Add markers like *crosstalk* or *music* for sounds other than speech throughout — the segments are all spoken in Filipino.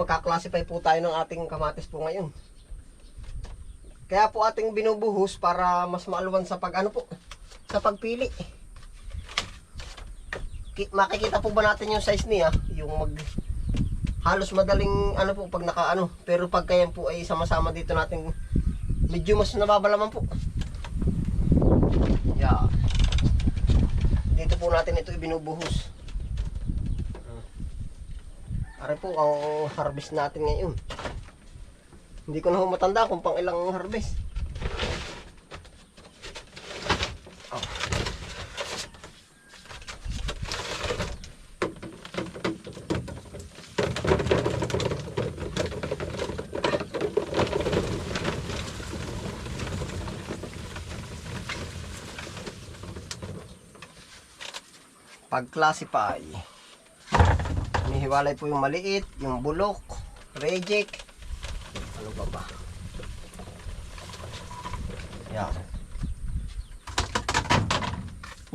magka-classify po tayo ng ating kamatis po ngayon. Kaya po ating binubuhos para mas maaluwan sa pag ano po, sa pagpili. Ki- makikita po ba natin yung size niya? Yung mag halos madaling ano po pag nakaano. Pero pag kaya po ay sama-sama dito natin medyo mas nababalaman po. Yeah. Dito po natin ito ibinubuhos. Are po ang harvest natin ngayon. Hindi ko na ho matanda kung pang ilang harvest. Oh. Pag-classify. Hinihiwalay po yung maliit, yung bulok, reject, ano ba ba? Yan.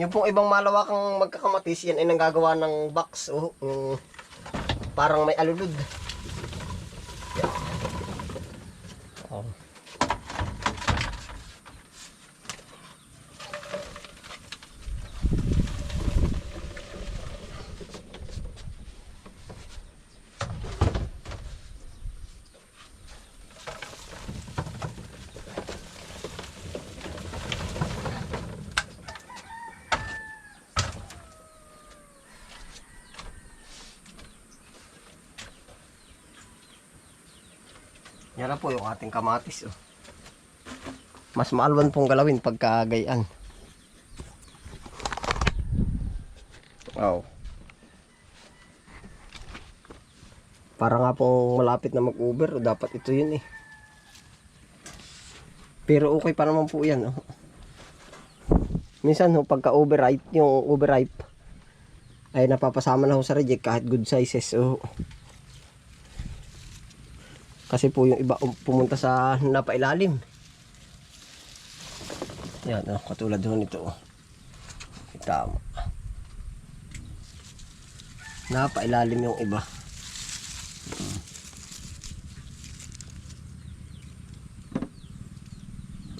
Yung pong ibang malawakang magkakamatis, yan ay nanggagawa ng box. Oh, yung parang may alulod. Yan. Oh. Yan po yung ating kamatis. Oh. Mas maalwan pong galawin pagka gayaan. Wow. Para nga pong malapit na mag-uber, dapat ito yun eh. Pero okay pa naman po yan. Oh. Minsan ho, pagka overripe, yung overripe, ay napapasama na ho sa reject kahit good sizes. Oh. Kasi po yung iba um, pumunta sa napailalim. Yan, oh, katulad ho nito. Oh. Tama. Napailalim yung iba.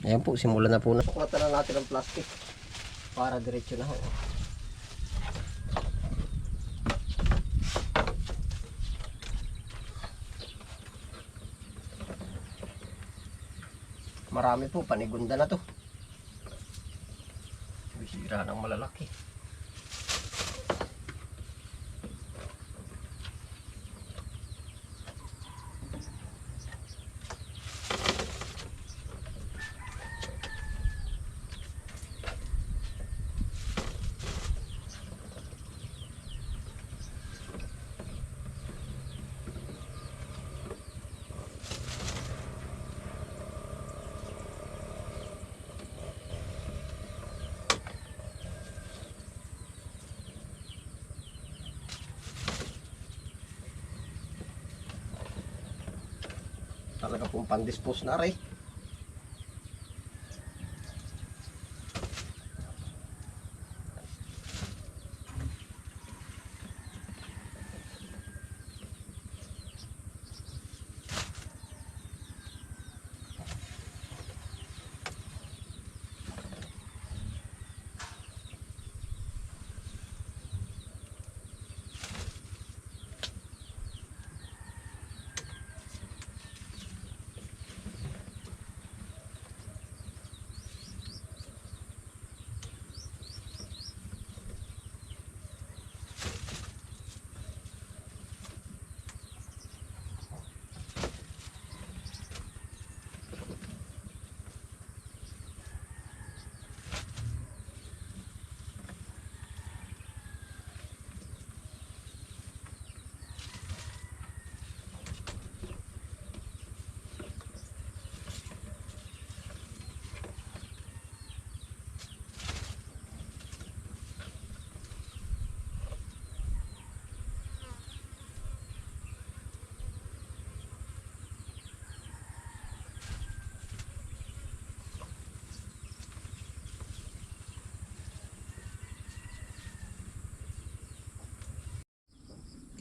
Ayan po, simulan na po na. Kukuha na natin ang plastic para diretso na ho. Marami po, panigunda na to. Bisira ng malalaki. Talaga pong pan-dispose na rin.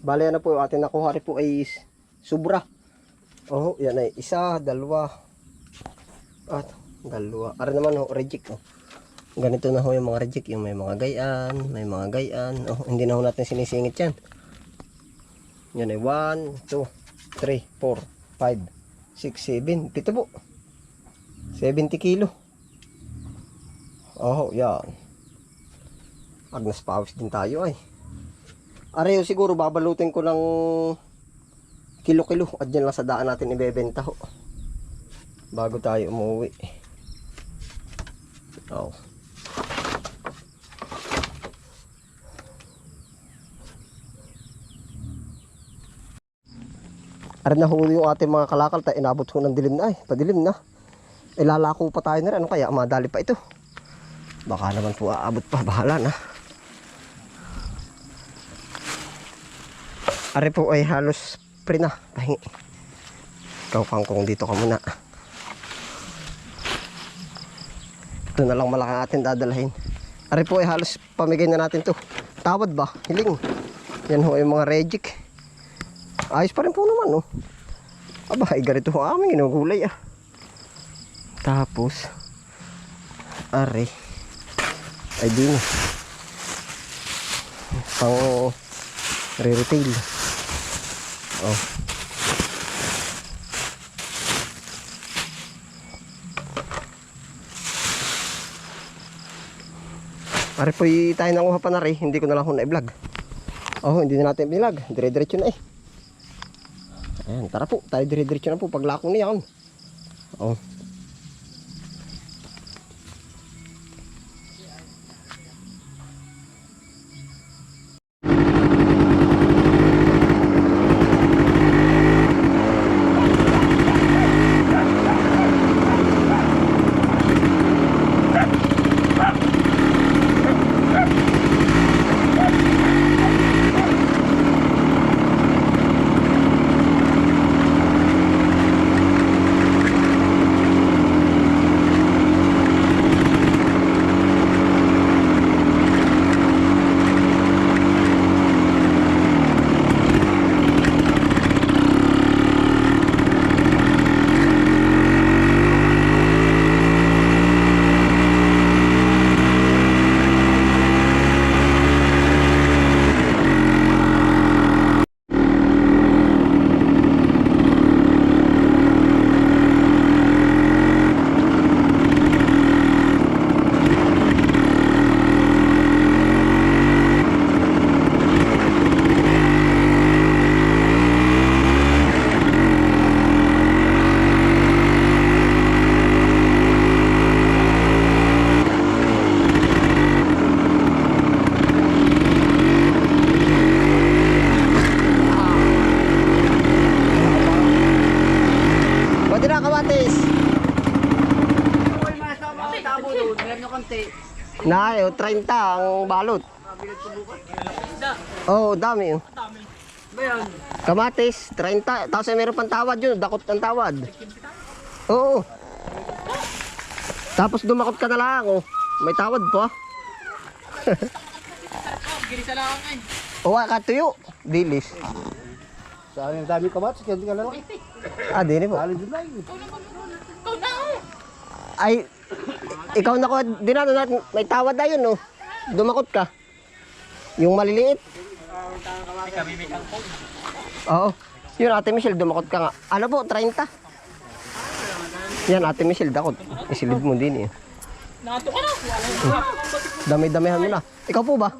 Bale na po ating nakuha rin po ay Sobra. Oh, yan ay isa, dalawa. At dalawa. Ara naman ho, reject oh. Ganito na ho yung mga reject, yung may mga gayaan, may mga gayaan. Oh, hindi na ho natin sinisingit yan. Yan ay 1, 2, 3, 4, 5, 6, 7, 7 po. 70 kilo. Oh, yan. Agnes pawis din tayo ay. Areho siguro babalutin ko ng kilo-kilo at dyan lang sa daan natin ibebenta ho. Bago tayo umuwi. Oh. Arin na ho yung ating mga kalakal tayo inabot ho ng dilim na ay. Padilim na. Ilalako pa tayo na rin. Ano kaya? Madali pa ito. Baka naman po aabot pa. Bahala na. Ari po ay halos pre na. Pahingi. Ikaw kangkong dito ka muna. Ito na lang malaki atin dadalhin. Ari po ay halos pamigay na natin to. Tawad ba? Hiling. Yan ho yung mga rejik. Ayos pa rin po naman oh. Aba, ay ganito ho aming inugulay ah. Tapos, ari. Ay di na. Pang re-retail. Oh. Pare po tayo nanguha pa na rin. Hindi ko na lang ho na-vlog. Oh, hindi na natin vlog. Dire-diretso na eh. Ayan, tara po. Tayo dire-diretso na po. Paglako na yan. Oh. Pwede na kamatis. Oh, 30 ang balot. Oh, dami. oh. Kamatis, 30. Tapos ay meron pang tawad yun. Dakot ang tawad. Oo. Tapos dumakot ka na lang. Oh. May tawad po. *laughs* Oo, katuyo. Dilis. Sa amin, dami kamatis, kaya hindi ka lalaki. Ah, di po. Alin doon lang. Ay, ikaw na ko, dinano natin, may tawad na yun, no? Dumakot ka. Yung maliliit. Oo. Yun, Ate Michelle, dumakot ka nga. Ano po, 30? Yan, Ate Michelle, dakot. Isilid mo din eh. Nakato ka na. Dami-damihan mo na. Ikaw po ba?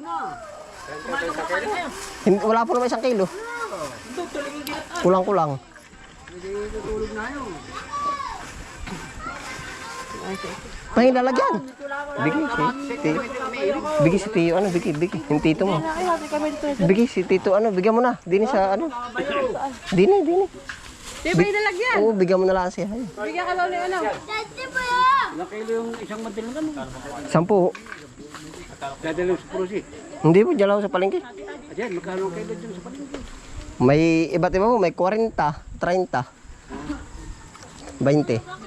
Hindi, wala po naman isang kilo. Kulang-kulang. May lalagyan. Bigay si Tito. Bigay si Tito. Ano? Bigay, bigay. Yung Tito mo. Bigay si Tito. Ano? Bigyan mo na. Dini sa ano? Dini, dini. Di ba yung lalagyan? Oo, bigyan mo na lang siya. Bigyan ka daw ni ano. Ilang kilo yung isang mantil na gano'n? Sampu. Dadalong sa prusi. Hindi po, dyan lang ako sa palengke. Ayan, magkano kilo dyan sa palengke? May iba't iba po. May 40, 30, 20.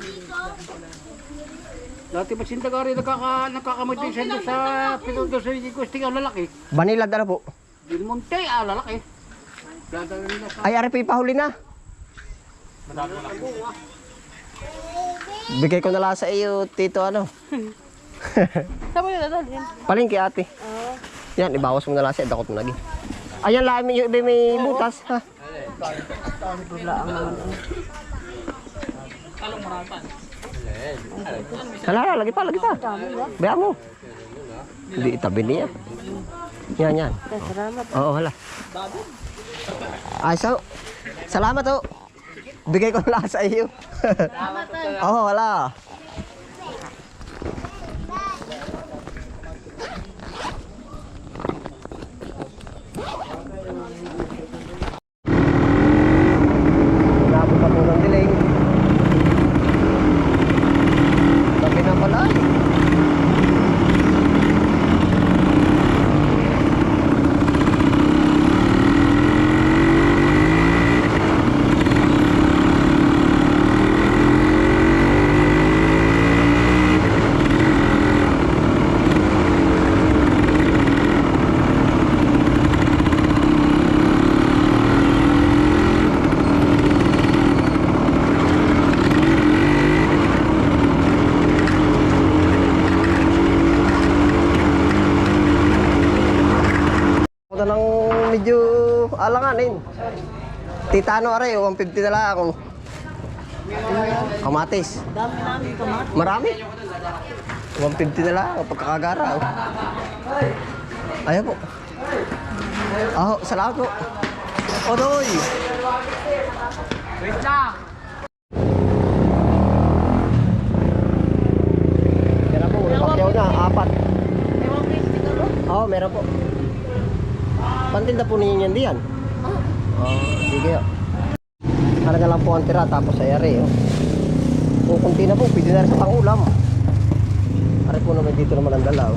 Dati ba sindagari nakaka, nakakamay din siya doon sa doon sa Kusting ang lalaki. Banilad na po. Din Monte, ah, lalaki. Dadalong nila sa... Ay, RP pahuli na. Bigay ko na lang sa iyo, tito ano. *laughs* Saan mo yung dadalhin? Palingki ate. Oo. Yan, ibawas mo na lang siya, dakot mo lagi. Ayan lang, may, may, may butas, ha? Hala, hala, lagi pa, lagi pa. Baya mo. Hindi itabi niya. Yan, yan. Salamat. Oo, hala. Ay, so, salamat oh. Bigay ko lang sa iyo. *laughs* Oo, wala. Labo pa po ng diling. Gabi na pala eh. Ako na lang medyo alanganin. Titano aray, 150 na lang ako. Kamatis. Dami namin kamatis. Marami. 150 na lang ako pagkakagara. Oh. Ayaw po. Oh, salamat po. Odoy! Wait lang. Na po, napakyaw na, apat. Siguro. Oo, oh, meron po. Pantinda po ninyo yan diyan. Sige. oh. Para na lang po ang tira, tapos ay ari. Oh. Kung kunti na po, pwede na rin sa pangulam. Ari po naman dito naman ang dalaw.